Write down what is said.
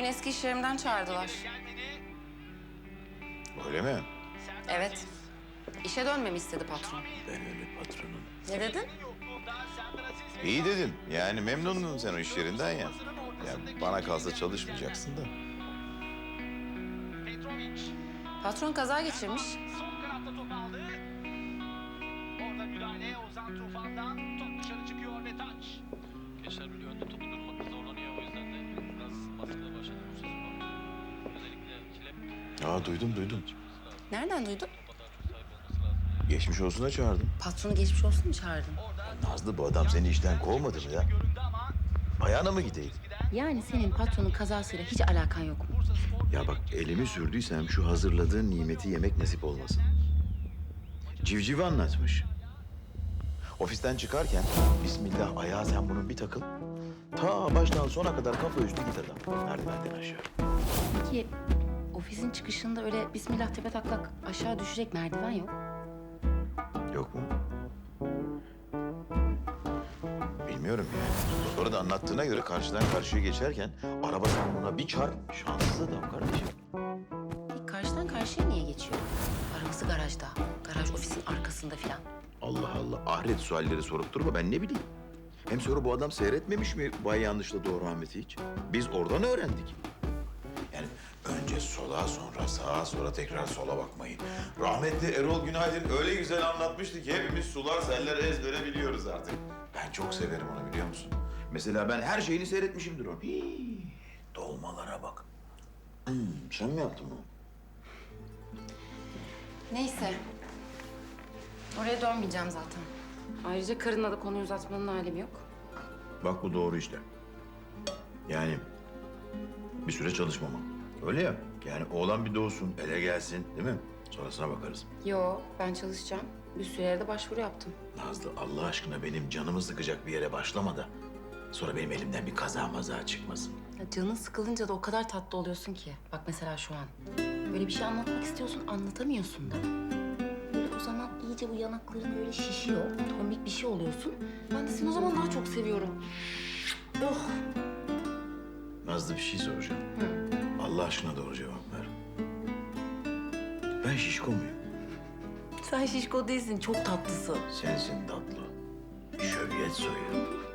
Bugün eski iş yerimden çağırdılar. Öyle mi? Evet. İşe dönmemi istedi patron. Ben öyle patronum. Ne dedin? İyi dedin. Yani memnundun sen o iş yerinden ya. Yani bana kalsa çalışmayacaksın da. Patron kaza geçirmiş. Sol kanatta top aldı. Orada müdahale Ozan Tufan'dan top dışarı çıkıyor ve taç. Gençler Birliği önde topu durmakta zorlanıyor. Aa duydum duydum. Nereden duydun? Geçmiş olsuna çağırdım. Patronu geçmiş olsun mu çağırdın? Nazlı bu adam seni işten kovmadı mı ya? Ayağına mı gideydi? Yani senin patronun kazasıyla hiç alakan yok. Spor Ya bak elimi sürdüysem şu hazırladığın nimeti yemek nasip olmasın. Civcivi anlatmış. Ofisten çıkarken Bismillah ayağa sen bunun bir takıl. Ta baştan sona kadar kafa üstü git adam. Merdivenden aşağı. Peki ofisin çıkışında öyle bismillah tepe taklak aşağı düşecek merdiven yok. Yok mu? Bilmiyorum yani. Sonra da anlattığına göre karşıdan karşıya geçerken araba buna bir çarp. Şanssız adam kardeşim. Peki karşıdan karşıya niye geçiyor? Arabası garajda. Garaj ofisin arkasında filan. Allah Allah ahiret sualleri sorup durma ben ne bileyim. Hem sonra bu adam seyretmemiş mi Bay Yanlış'la Doğru Ahmet'i hiç? Biz oradan öğrendik. Önce sola sonra sağa sonra tekrar sola bakmayı. Rahmetli Erol Günaydın öyle güzel anlatmıştı ki hepimiz sular seller ezbere biliyoruz artık. Ben çok severim onu biliyor musun? Mesela ben her şeyini seyretmişimdir onu. Hii, dolmalara bak. Hmm, sen mi yaptın bunu? Neyse. Oraya dönmeyeceğim zaten. Ayrıca karınla da konuyu uzatmanın alemi yok. Bak bu doğru işte. Yani bir süre çalışmama. Öyle ya. Yani oğlan bir doğsun, ele gelsin değil mi? Sonrasına bakarız. Yo, ben çalışacağım. Bir sürü yerde başvuru yaptım. Nazlı Allah aşkına benim canımı sıkacak bir yere başlama da. Sonra benim elimden bir kaza maza çıkmasın. Ya canın sıkılınca da o kadar tatlı oluyorsun ki. Bak mesela şu an. Böyle bir şey anlatmak istiyorsun, anlatamıyorsun da. Böyle o zaman iyice bu yanakların böyle şişiyor. Tombik bir şey oluyorsun. Ben de seni o zaman daha çok seviyorum. Oh! Nazlı bir şey soracağım. Allah aşkına doğru cevap ver. Ben şişko muyum? Sen şişko değilsin, çok tatlısın. Sensin tatlı. Şövyet soyu.